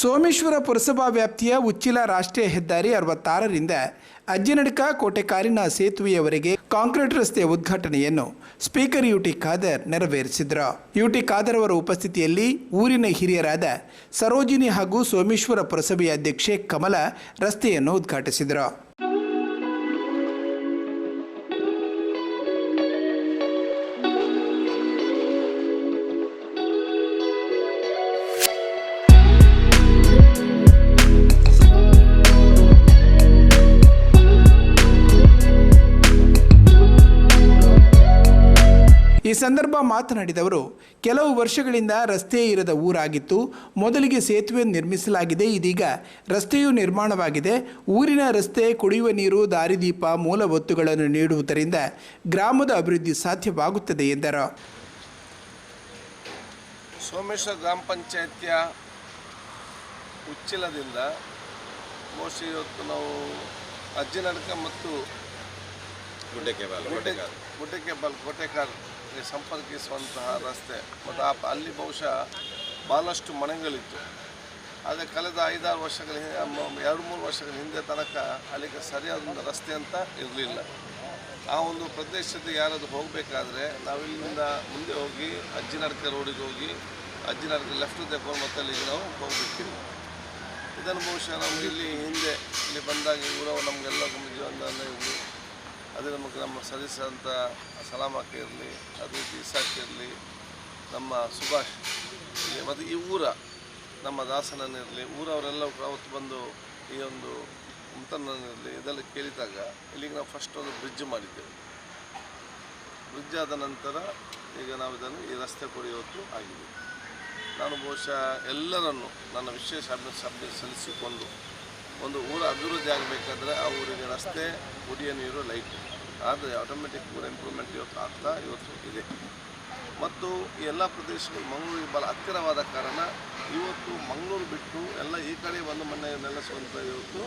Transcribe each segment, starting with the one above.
ಸೋಮೇಶ್ವರ ಪುರಸಭಾ ವ್ಯಾಪ್ತಿಯ ಉಚ್ಚಿಲ ರಾಷ್ಟ್ರೀಯ ಹೆದ್ದಾರಿ ಅರವತ್ತಾರರಿಂದ ಅಜ್ಜನಡ್ಕ ಕೋಟೆಕಾರಿನ ಸೇತುವೆಯವರೆಗೆ ಕಾಂಕ್ರೀಟ್ ರಸ್ತೆ ಉದ್ಘಾಟನೆಯನ್ನು ಸ್ಪೀಕರ್ ಯುಟಿ ಖಾದರ್ ನೆರವೇರಿಸಿದರು. ಯುಟಿ ಖಾದರ್ ಅವರ ಉಪಸ್ಥಿತಿಯಲ್ಲಿ ಊರಿನ ಹಿರಿಯರಾದ ಸರೋಜಿನಿ ಹಾಗೂ ಸೋಮೇಶ್ವರ ಪುರಸಭೆಯ ಅಧ್ಯಕ್ಷೆ ಕಮಲ ರಸ್ತೆಯನ್ನು ಉದ್ಘಾಟಿಸಿದರು. ಈ ಸಂದರ್ಭ ಮಾತನಾಡಿದವರು ಕೆಲವು ವರ್ಷಗಳಿಂದ ರಸ್ತೆ ಇರದ ಊರಾಗಿತ್ತು. ಮೊದಲಿಗೆ ಸೇತುವೆ ನಿರ್ಮಿಸಲಾಗಿದೆ. ಇದೀಗ ರಸ್ತೆಯು ನಿರ್ಮಾಣವಾಗಿದೆ. ಊರಿನ ರಸ್ತೆ ಕುಡಿಯುವ ನೀರು ದಾರಿದೀಪ ಮೂಲವತ್ತುಗಳನ್ನು ನೀಡುವುದರಿಂದ ಗ್ರಾಮದ ಅಭಿವೃದ್ಧಿ ಸಾಧ್ಯವಾಗುತ್ತದೆ ಎಂದರು. ಸೋಮೇಶ್ವರ ಗ್ರಾಮ ಪಂಚಾಯತಿಯ ಉಚ್ಚಿಲದಿಂದ ಇವತ್ತು ನಾವು ಅಜ್ಜಿನಡ್ಕ ಮತ್ತು ಗುಡ್ಡೆಕೆಬಾಲ್ ಗುಡ್ಡೆಕೆಬಾಲ್ ಕೋಟೆ ಸಂಪರ್ಕಿಸುವಂತಹ ರಸ್ತೆ. ಮತ್ತು ಆ ಅಲ್ಲಿ ಬಹುಶಃ ಭಾಳಷ್ಟು ಮನೆಗಳಿತ್ತು. ಆದರೆ ಕಳೆದ ಐದಾರು ವರ್ಷಗಳ ಎರಡು ಮೂರು ವರ್ಷಗಳ ಹಿಂದೆ ತನಕ ಅಲ್ಲಿಗೆ ಸರಿಯಾದ ಒಂದು ರಸ್ತೆ ಅಂತ ಇರಲಿಲ್ಲ. ಆ ಒಂದು ಪ್ರದೇಶದ ಯಾರಾದರೂ ಹೋಗಬೇಕಾದ್ರೆ ನಾವು ಇಲ್ಲಿಂದ ಮುಂದೆ ಹೋಗಿ ಅಜ್ಜಿನಡ್ಕ ರೋಡಿಗೆ ಹೋಗಿ, ಅಜ್ಜಿನಡ್ಕ ಲೆಫ್ಟ್ ತಗೊಂಡು ಮತ್ತೆ ಅಲ್ಲಿಗೆ ನಾವು ಹೋಗಬೇಕಿಲ್ಲ ಇದನ್ನು ಬಹುಶಃ ನಮಗೆ ಇಲ್ಲಿ ಹಿಂದೆ, ಇಲ್ಲಿ ಬಂದಾಗ ಇವರು ನಮಗೆಲ್ಲ ಇರಲಿ ನಮಗೆ ನಮ್ಮ ಸಲ್ಲಿಸಿದಂಥ ಸಲಾಮಕ್ಕೆ ಇರಲಿ, ಅದು ಇಸಾಕ್ ಇರಲಿ, ನಮ್ಮ ಸುಭಾಷ್ ಮತ್ತು ಈ ಊರ, ನಮ್ಮ ದಾಸನನ್ನಿರಲಿ ಊರವರೆಲ್ಲ ಅವತ್ತು ಬಂದು ಈ ಒಂದು ಮುತ್ತಣ್ಣನಿರಲಿ ಇದೆಲ್ಲ ಕೇಳಿದಾಗ ಇಲ್ಲಿಗೆ ನಾವು ಫಸ್ಟ್ ಒಂದು ಬ್ರಿಡ್ಜ್ ಮಾಡಿದ್ದೇವೆ. ಬ್ರಿಡ್ಜ್ ಆದ ನಂತರ ಈಗ ನಾವು ಇದನ್ನು ಈ ರಸ್ತೆ ಕೊಡಿಯೋದು ಆಗಿದೆ. ನಾನು ಬಹುಶಃ ಎಲ್ಲರನ್ನು ನನ್ನ ವಿಶೇಷ ಅಭಿ ಸಭೆ ಸಲ್ಲಿಸಿಕೊಂಡು ಒಂದು ಊರು ಅಭಿವೃದ್ಧಿ ಆಗಬೇಕಾದ್ರೆ ಆ ಊರಿಗೆ ರಸ್ತೆ, ಕುಡಿಯ ನೀರು ಲೈಟ್ ಆದರೆ ಆಟೋಮೆಟಿಕ್ ಊರ ಇಂಪ್ರೂವ್ಮೆಂಟ್ ಇವತ್ತು ಆಗ್ತಾ ಇವತ್ತು ಇದೆ. ಮತ್ತು ಎಲ್ಲ ಪ್ರದೇಶಗಳು ಮಂಗಳೂರಿಗೆ ಭಾಳ ಹತ್ತಿರವಾದ ಕಾರಣ ಇವತ್ತು ಮಂಗಳೂರು ಬಿಟ್ಟು ಎಲ್ಲ ಈ ಕಡೆ ಬಂದು ಮನೆ ನೆಲೆಸುವಂಥ ಇವತ್ತು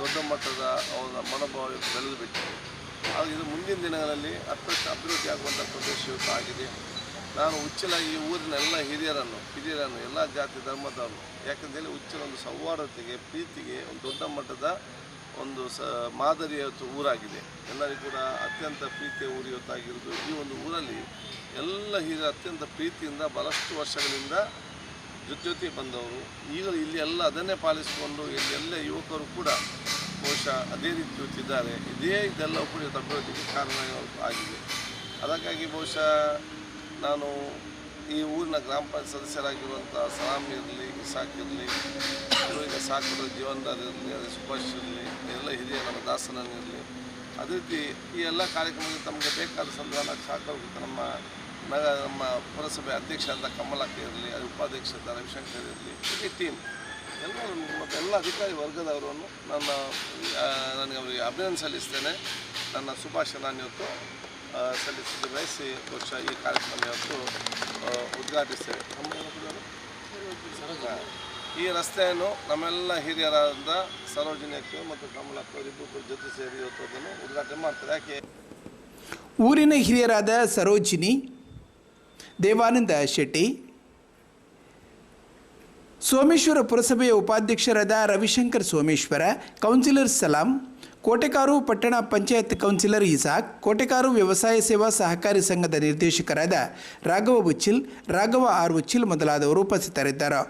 ದೊಡ್ಡ ಮಟ್ಟದ ಅವರ ಮನೋಭಾವ ಬೆಳೆದು ಬಿಟ್ಟಿದೆ. ಆದರೆ ಇದು ಮುಂದಿನ ದಿನಗಳಲ್ಲಿ ಅತ್ಯಂತ ಅಭಿವೃದ್ಧಿ ಆಗುವಂಥ ಪ್ರದೇಶ ಇವತ್ತು ಆಗಿದೆ. ನಾನು ಉಚ್ಚಲ ಈ ಊರಿನ ಎಲ್ಲ ಹಿರಿಯರನ್ನು ಹಿರಿಯರನ್ನು ಎಲ್ಲ ಜಾತಿ ಧರ್ಮದವರು ಯಾಕಂತೇಳಿ ಉಚ್ಚಲ ಒಂದು ಸೌಹಾರ್ದತೆಗೆ, ಪ್ರೀತಿಗೆ ಒಂದು ದೊಡ್ಡ ಮಟ್ಟದ ಒಂದು ಸ ಮಾದರಿಯ ಊರಾಗಿದೆ. ಎಲ್ಲರಿಗೂ ಕೂಡ ಅತ್ಯಂತ ಪ್ರೀತಿಯ ಊರು ಈ ಒಂದು ಊರಲ್ಲಿ ಎಲ್ಲ ಹಿರಿಯ ಅತ್ಯಂತ ಪ್ರೀತಿಯಿಂದ ಬಹಳಷ್ಟು ವರ್ಷಗಳಿಂದ ಜೊತೆ ಜೊತೆ ಬಂದವರು. ಈಗಲೂ ಇಲ್ಲಿ ಎಲ್ಲ ಅದನ್ನೇ ಪಾಲಿಸಿಕೊಂಡು ಇಲ್ಲಿ ಎಲ್ಲ ಯುವಕರು ಕೂಡ ಬಹುಶಃ ಅದೇ ರೀತಿ ಇದ್ದಾರೆ ಇದೇ ಇದೆಲ್ಲ ಕೂಡ ಇವತ್ತು ಅಭಿವೃದ್ಧಿಗೆ ಕಾರಣ ಆಗಿದೆ ಅದಕ್ಕಾಗಿ ಬಹುಶಃ ನಾನು ಈ ಊರಿನ ಗ್ರಾಮ ಪಂಚಾಯತ್ ಸದಸ್ಯರಾಗಿರುವಂಥ ಸಲಾಮ್ ಇರಲಿ ಇಸಾಕ್ ಇರಲಿ ಇವರಿಗೆ ಸಾಕಿದ ಜೀವನದಾರ್ ಇರಲಿ ಸುಭಾಷ್ ಇರಲಿ ಎಲ್ಲ ಹಿರಿಯ ನಮ್ಮ ದಾಸನಿರಲಿ ಅದೇ ರೀತಿ ಈ ಎಲ್ಲ ಕಾರ್ಯಕ್ರಮಕ್ಕೆ ತಮಗೆ ಬೇಕಾದ ಸಂಧಾನ ಸಹಕರಿಸುತ್ತೆ ನಮ್ಮ ನಗ ನಮ್ಮ ಪುರಸಭೆ ಅಧ್ಯಕ್ಷ ಅಂತ ಕಮಲಕ್ಕ ಇರಲಿ ಅಂತ ರವಿಶಂಕರ್ ಇರಲಿ ಇಡೀ ಟೀಮ್ ಎಲ್ಲ ಮತ್ತು ಎಲ್ಲ ಅಧಿಕಾರಿ ವರ್ಗದವರನ್ನು ನನ್ನ ನನಗೆ ಅವರಿಗೆ ಅಭಿನಂದನೆ ಸಲ್ಲಿಸ್ತೇನೆ. ನನ್ನ ಶುಭಾಶಯ ನಾನು ಇವತ್ತು ಆ, ಸಲ್ಲಿಸಿ ವರ್ಷ ಈ ಕಾರ್ಯಕ್ರಮ ಇವತ್ತು ಉದ್ಘಾಟಿಸ್ತೇವೆ ನಮ್ಮ. ಈ ರಸ್ತೆಯನ್ನು ನಮ್ಮೆಲ್ಲ ಹಿರಿಯರಾದ ಸರೋಜಿನಿ ಅಕ್ಕ ಮತ್ತು ಕಮಲಕ್ಕೂ ಜೊತೆ ಸೇರಿ ಇವತ್ತು ಅದನ್ನು ಉದ್ಘಾಟನೆ ಮಾಡ್ತಾರೆ ಯಾಕೆ ಊರಿನ ಹಿರಿಯರಾದ ಸರೋಜಿನಿ ದೇವಾನಂದ ಶೆಟ್ಟಿ ಸೋಮೇಶ್ವರ ಪುರಸಭೆಯ ಉಪಾಧ್ಯಕ್ಷರಾದ ರವಿಶಂಕರ್ ಸೋಮೇಶ್ವರ ಕೌನ್ಸಿಲರ್ ಸಲಾಂ ಕೋಟೆಕಾರು ಪಟ್ಟಣ ಪಂಚಾಯತ್ ಕೌನ್ಸಿಲರ್ ಇಸಾಕ್, ಕೋಟೆಕಾರು ವ್ಯವಸಾಯ ಸೇವಾ ಸಹಕಾರಿ ಸಂಘದ ನಿರ್ದೇಶಕರಾದ ರಾಘವ ಬುಚ್ಚಿಲ್, ರಾಘವ ಆರ್ ಉಚ್ಚಿಲ್ ಮೊದಲಾದವರು ಉಪಸ್ಥಿತರಿದ್ದರು.